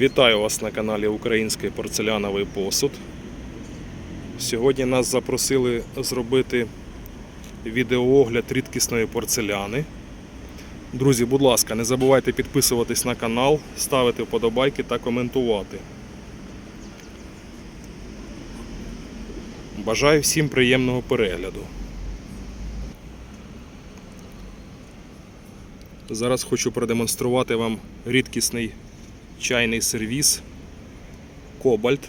Вітаю вас на каналі Український порцеляновий посуд. Сьогодні нас запросили зробити відеоогляд рідкісної порцеляни. Друзі, будь ласка, не забувайте підписуватись на канал, ставити вподобайки та коментувати. Бажаю всім приємного перегляду. Зараз хочу продемонструвати вам рідкісний чайний сервіс Кобальт.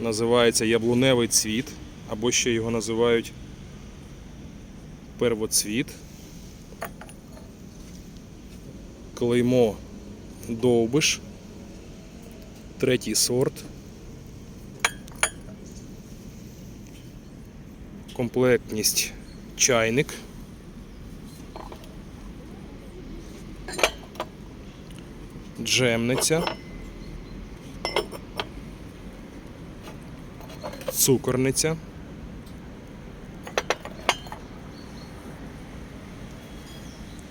Називається яблуневий цвіт, або ще його називають первоцвіт. Клеймо довбиш, третій сорт. Комплектність чайник. Джемниця, цукорниця,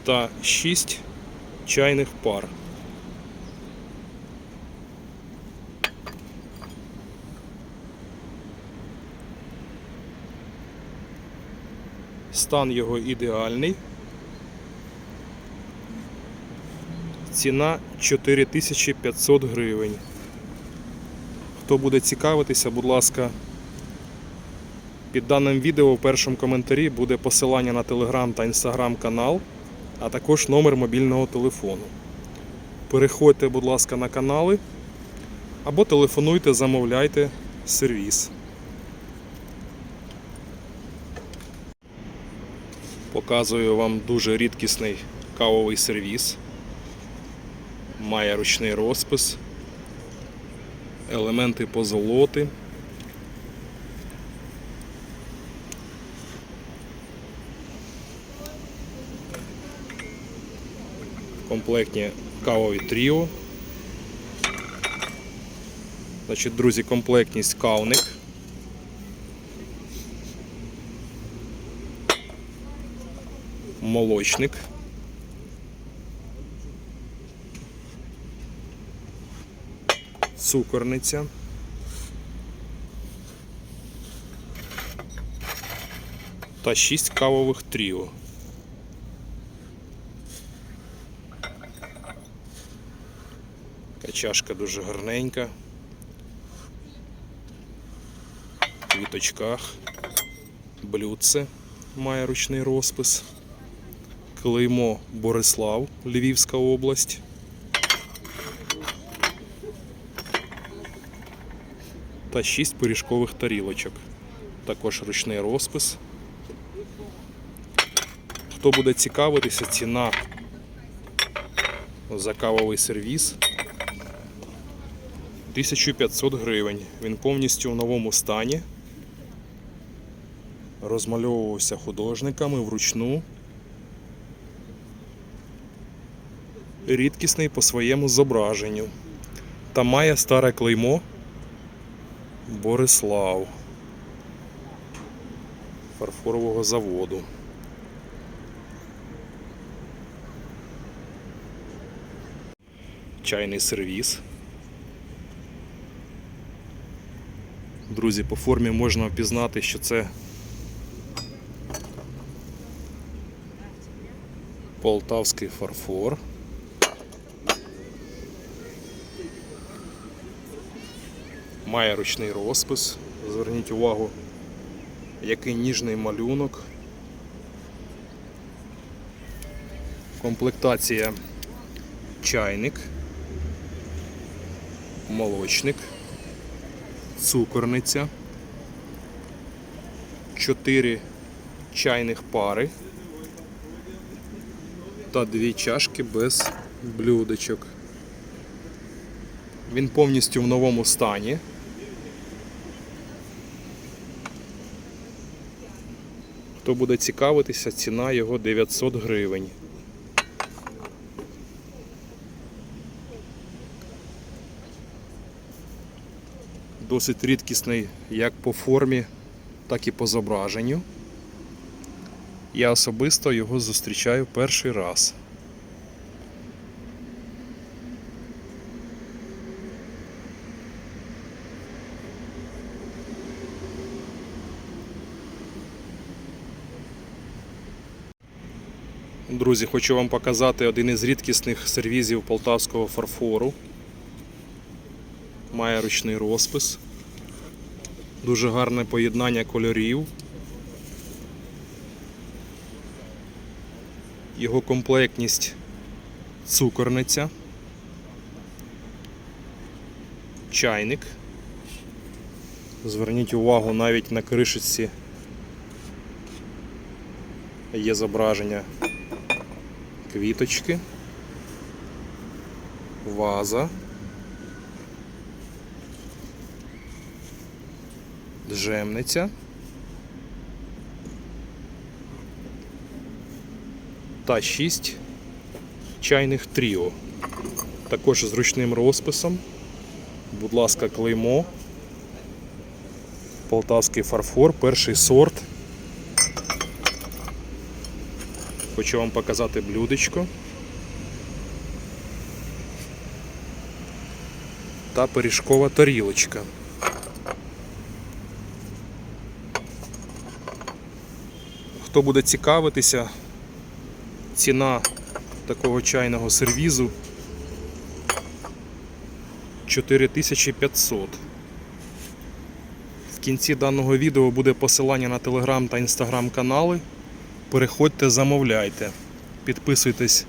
та 6 чайних пар. Стан його ідеальний. Ціна 4500 гривень. Хто буде цікавитися, будь ласка, під даним відео в першому коментарі буде посилання на телеграм та інстаграм канал, а також номер мобільного телефону. Переходьте, будь ласка, на канали або телефонуйте, замовляйте сервіс. Показую вам дуже рідкісний кавовий сервіс має ручний розпис, елементи позолоти. Комплектні кавові тріо. Значить, друзі, комплектність кавник. Молочник. Цукорниця. Та 6 кавових тріо. Чашка дуже гарненька. В квіточках. Блюдце має ручний розпис. Клеймо Борислав, Львівська область. Та 6 пиріжкових тарілочок. Також ручний розпис. Хто буде цікавитися, ціна за кавовий сервіс 1500 гривень. Він повністю в новому стані. Розмальовувався художниками вручну. Рідкісний по своєму зображенню. Та має старе клеймо. Борислав фарфорового заводу. Чайний сервіс. Друзі, по формі можна впізнати, що це полтавський фарфор. Має ручний розпис. Зверніть увагу, який ніжний малюнок. Комплектація чайник, молочник, цукорниця, 4 чайних пари та дві чашки без блюдечок. Він повністю в новому стані. Хто буде цікавитися, ціна його 900 гривень. Досить рідкісний як по формі, так і по зображенню. Я особисто його зустрічаю перший раз. Друзі, хочу вам показати один із рідкісних сервізів полтавського фарфору. Має ручний розпис. Дуже гарне поєднання кольорів. Його комплектність цукорниця. Чайник. Зверніть увагу навіть на кришечці є зображення квіточки, ваза, джемниця та 6 чайних тріо. Також з ручним розписом. Будь ласка, клеймо. Полтавський фарфор, перший сорт. Хочу вам показати блюдечко. Та пиріжкова тарілочка. Хто буде цікавитися, ціна такого чайного сервізу 4500. В кінці даного відео буде посилання на телеграм та інстаграм канали. Переходьте, замовляйте. Підписуйтесь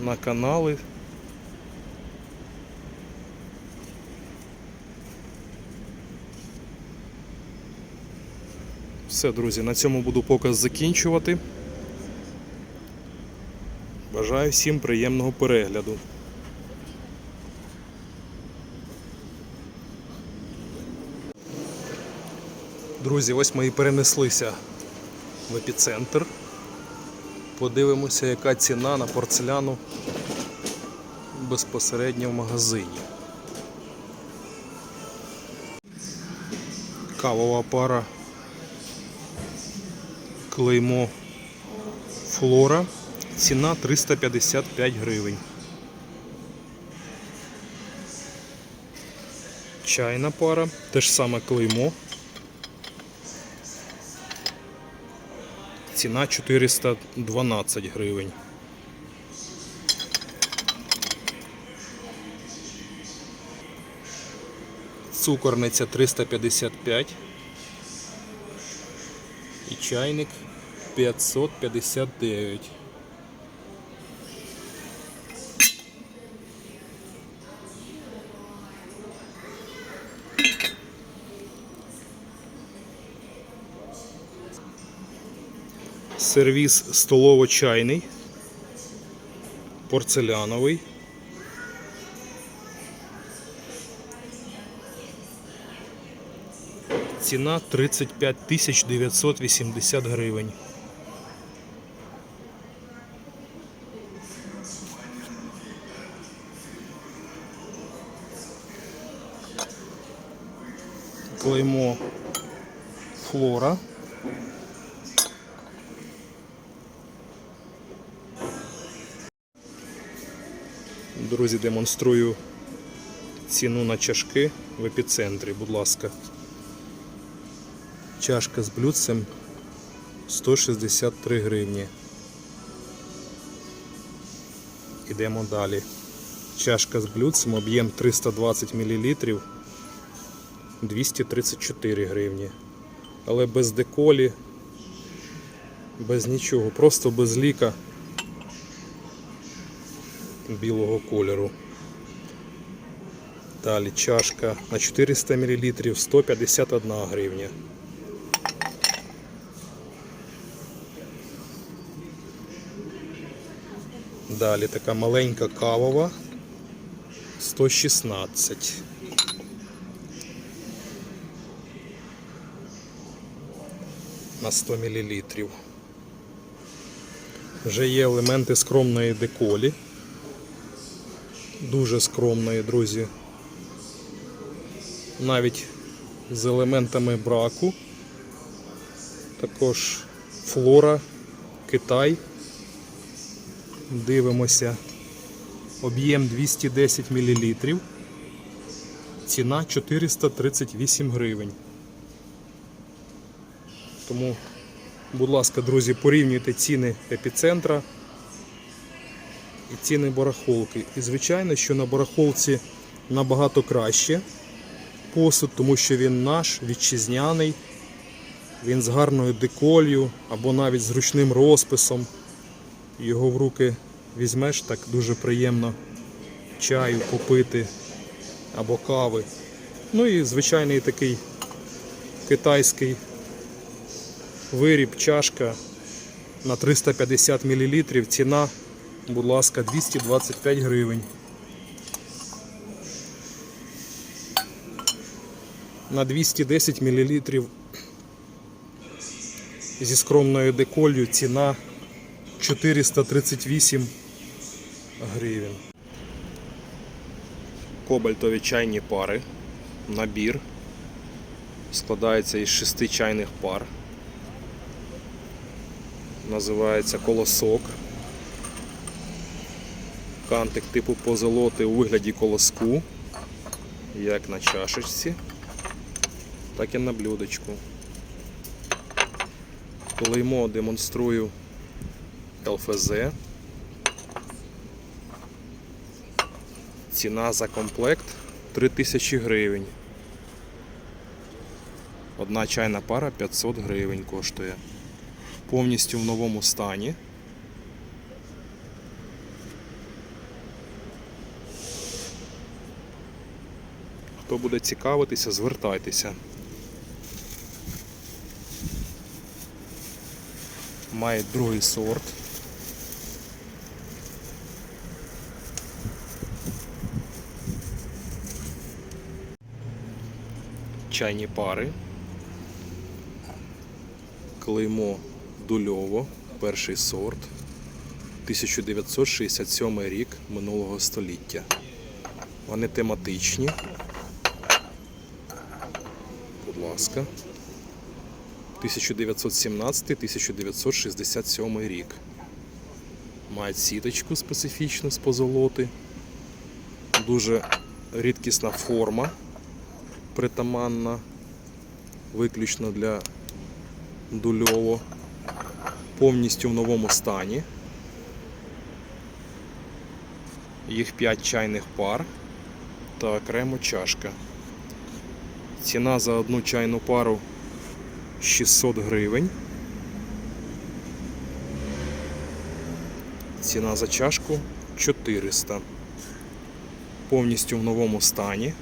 на канали. Все, друзі, на цьому буду показ закінчувати. Бажаю всім приємного перегляду. Друзі, ось ми і перенеслися в епіцентр. Подивимося, яка ціна на порцеляну безпосередньо в магазині. Кавова пара. Клеймо Флора. Ціна 355 гривень. Чайна пара, те ж саме клеймо. Ціна 412 гривень. Цукорниця 355 і чайник 559. Сервіс столово-чайний, порцеляновий. Ціна 35 тисяч 980 гривень. Клеймо флора. Друзі, демонструю ціну на чашки в епіцентрі, будь ласка. Чашка з блюдцем 163 гривні. Ідемо далі. Чашка з блюдцем, об'єм 320 мл 234 гривні. Але без деколі, без нічого, просто без ліка білого кольору. Далі чашка на 400 мл 151 гривня. Далі така маленька кавова 116. На 100 мл. Вже є елементи скромної деколі. Дуже скромної, друзі. Навіть з елементами браку. Також флора, Китай. Дивимося. Об'єм 210 мл. Ціна 438 гривень. Тому Будь ласка, друзі, порівнюйте ціни епіцентра і ціни барахолки. І звичайно, що на барахолці набагато краще посуд, тому що він наш, вітчизняний, він з гарною деколью або навіть з ручним розписом. Його в руки візьмеш, так дуже приємно чаю попити або кави. Ну і звичайний такий китайський виріб, чашка на 350 мл. Ціна, будь ласка, 225 гривень. На 210 мл зі скромною деколью ціна 438 гривень. Кобальтові чайні пари. Набір. Складається із шести чайних пар. Називається колосок. Кантик типу позолоти у вигляді колоску. Як на чашечці, так і на блюдечку. Клеймо демонструю ЛФЗ. Ціна за комплект 3000 гривень. Одна чайна пара 500 гривень коштує. Повністю в новому стані. Хто буде цікавитися, звертайтеся. Має другий сорт. Чайні пари. Клеймо Дульово, перший сорт. 1967 рік минулого століття. Вони тематичні. Будь ласка. 1917-1967 рік. Мають сіточку специфічну з позолоти. Дуже рідкісна форма притаманна, виключно для дульово. Повністю в новому стані. Їх 5 чайних пар та окремо чашка. Ціна за одну чайну пару 600 гривень. Ціна за чашку 400. Повністю в новому стані.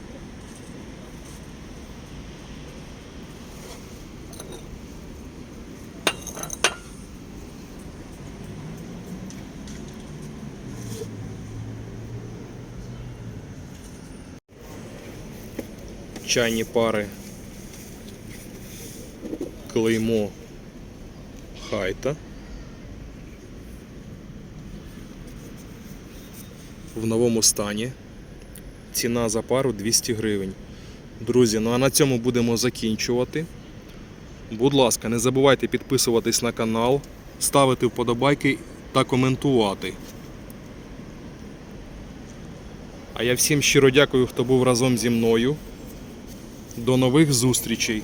Чайні пари клеймо хайта. В новому стані. Ціна за пару 200 гривень. Друзі, ну а на цьому будемо закінчувати. Будь ласка, не забувайте підписуватись на канал, ставити вподобайки та коментувати. А я всім щиро дякую, хто був разом зі мною. До нових зустрічей!